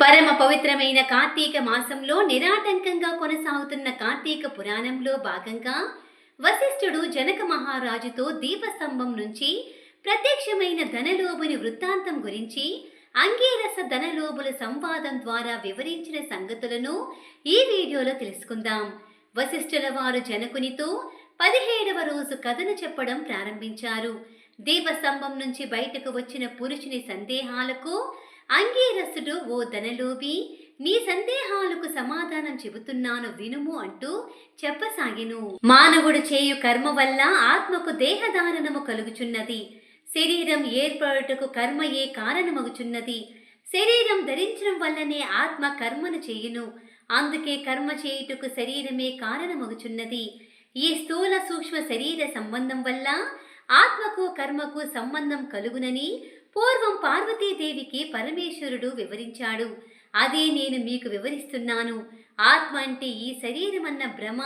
పరమ పవిత్రమైన కార్తీక మాసంలో నిరాటంకంగా కొనసాగుతున్న కార్తీక పురాణంలో భాగంగా వశిష్ఠుడు జనక మహారాజుతో దీపస్తంభం నుంచి ప్రత్యక్షమైన ధనలోభుని వృత్తాంతం గురించి అంగీరస ధనలోభుల సంవాదం ద్వారా వివరించిన సంగతులను ఈ వీడియోలో తెలుసుకుందాం. వశిష్ఠుల వారు జనకునితో పదిహేడవ రోజు కథను చెప్పడం ప్రారంభించారు. దీపస్తంభం నుంచి బయటకు వచ్చిన పురుషుని సందేహాలకు అంగీరసుడు ఓ ధనలోబి నీ సందేహాలకు సమాధానం చెబుతున్నాను వినుము అంటూ చెప్పసాగిను. మానవుడు చేయు కర్మ వల్ల ఆత్మకు దేహధారణము కలుగుచున్నది. శరీరం ఏర్పడుటకు కర్మయే కారణమగుచున్నది. శరీరం ధరించడం వల్లనే ఆత్మ కర్మను చేయును. అందుకే కర్మ చేయుటకు శరీరమే కారణమగుచున్నది. ఈ స్థూల సూక్ష్మ శరీర సంబంధం వల్ల ఆత్మకు కర్మకు సంబంధం కలుగునని పూర్వం పార్వతీదేవికి పరమేశ్వరుడు వివరించాడు. అదే నేను మీకు వివరిస్తున్నాను. ఆత్మ అంటే ఈ శరీరమన్న భ్రమ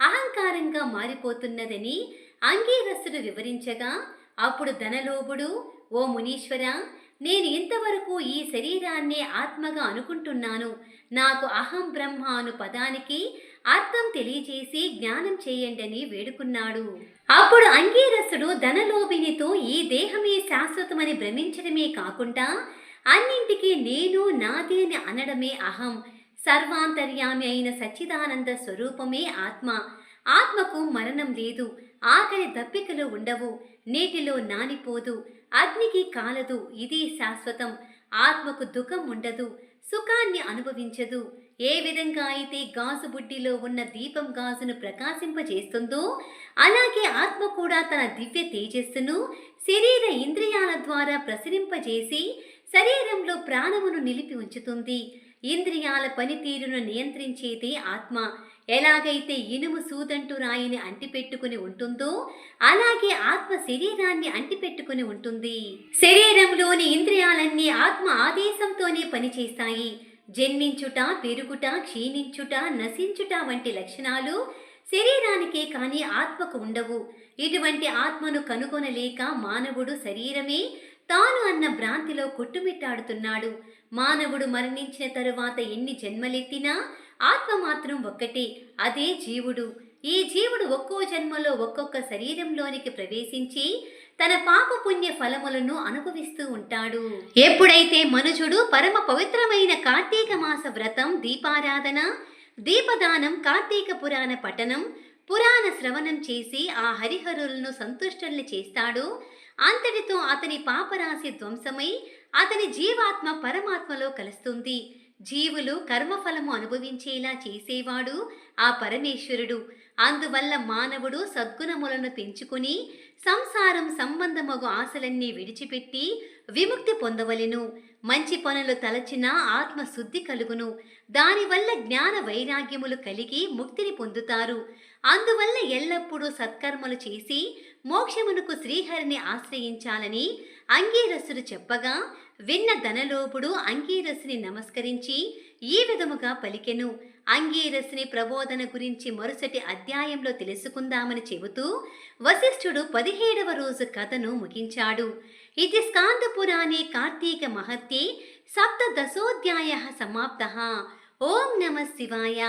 అహంకారంగా మారిపోతున్నదని అంగీరసుడు వివరించగా అప్పుడు ధనలోభుడు ఓ మునీశ్వర నేను ఇంతవరకు ఈ శరీరాన్నే ఆత్మగా అనుకుంటున్నాను. నాకు అహం బ్రహ్మ అను పదానికి అర్థం తెలియజేసి జ్ఞానం చేయండి అని వేడుకున్నాడు. అప్పుడు అంగీరసుడు ధనలోభినితో ఈ దేహమే శాశ్వతమని భ్రమించడమే కాకుండా అన్నింటికీ నేను నాది అని అనడమే అహం. సర్వాంతర్యామి అయిన సచ్చిదానంద స్వరూపమే ఆత్మ. ఆత్మకు మరణం లేదు. ఆకలి దప్పికలు ఉండవు. నీటిలో నానిపోదు. అగ్నికి కాలదు. ఇది శాశ్వతం. ఆత్మకు దుఃఖం ఉండదు. సుఖాన్ని అనుభవించదు. ఏ విధంగా అయితే గాజు బుడ్డిలో ఉన్న దీపం గాజును ప్రకాశింపజేస్తుందో అలాగే ఆత్మ కూడా తన దివ్య తేజస్సును శరీర ఇంద్రియాల ద్వారా ప్రసరింపజేసి శరీరంలో ప్రాణమును నిలిపి ఉంచుతుంది. ఇంద్రియాల పనితీరును నియంత్రించేది ఆత్మ. ఎలాగైతే ఇనుము సూదంటు రాయిని అంటిపెట్టుకుని ఉంటుందో అలాగే ఆత్మ శరీరాన్ని అంటిపెట్టుకుని ఉంటుంది. శరీరంలోని ఇంద్రియాలన్నీ ఆత్మ ఆదేశంతోనే పనిచేస్తాయి. జన్మించుట పెరుగుట క్షీణించుట నశించుట వంటి లక్షణాలు శరీరానికే కానీ ఆత్మకు ఉండవు. ఇటువంటి ఆత్మను కనుగొనలేక మానవుడు శరీరమే తాను అన్న భ్రాంతిలో కొట్టుమిట్టాడుతున్నాడు. మానవుడు మరణించిన తరువాత ఎన్ని జన్మలెత్తినా ఆత్మ మాత్రం ఒక్కటే అదే జీవుడు. ఈ జీవుడు ఒక్కో జన్మలో ఒక్కొక్క శరీరంలోనికి ప్రవేశించి తన పాప పుణ్య ఫలములను అనుభవిస్తూ ఉంటాడు. ఎప్పుడైతే మనుషుడు పరమ పవిత్రమైన కార్తీక మాస వ్రతం దీపారాధన దీపదానం కార్తీక పురాణ పఠనం పురాణ శ్రవణం చేసి ఆ హరిహరులను సంతుష్టల్ని చేస్తాడు. అంతటితో అతని పాపరాశి ధ్వంసమై అతని జీవాత్మ పరమాత్మలో కలుస్తుంది. జీవులు కర్మఫలము అనుభవించేలా చేసేవాడు ఆ పరమేశ్వరుడు. అందువల్ల మానవుడు సద్గుణములను పెంచుకుని సంసారం సంబంధమగు ఆశలన్నీ విడిచిపెట్టి విముక్తి పొందవలెను. మంచి పనులు తలచిన ఆత్మ శుద్ధి కలుగును. దానివల్ల జ్ఞాన వైరాగ్యములు కలిగి ముక్తిని పొందుతారు. అందువల్ల ఎల్లప్పుడూ సత్కర్మలు చేసి మోక్షమునకు శ్రీహరిని ఆశ్రయించాలని అంగీరసుడు చెప్పగా విన్న ధనలోపుడు అంగీరసుని నమస్కరించి ఈ విధముగా పలికెను. అంగీరసుని ప్రబోధన గురించి మరుసటి అధ్యాయంలో తెలుసుకుందామని చెబుతూ వశిష్ఠుడు పదిహేడవ రోజు కథను ముగించాడు. ఇది స్కాందపురాణే కార్తీక మహత్యే సప్తదశోధ్యాయ సమాప్త. ఓం నమ శివాయ.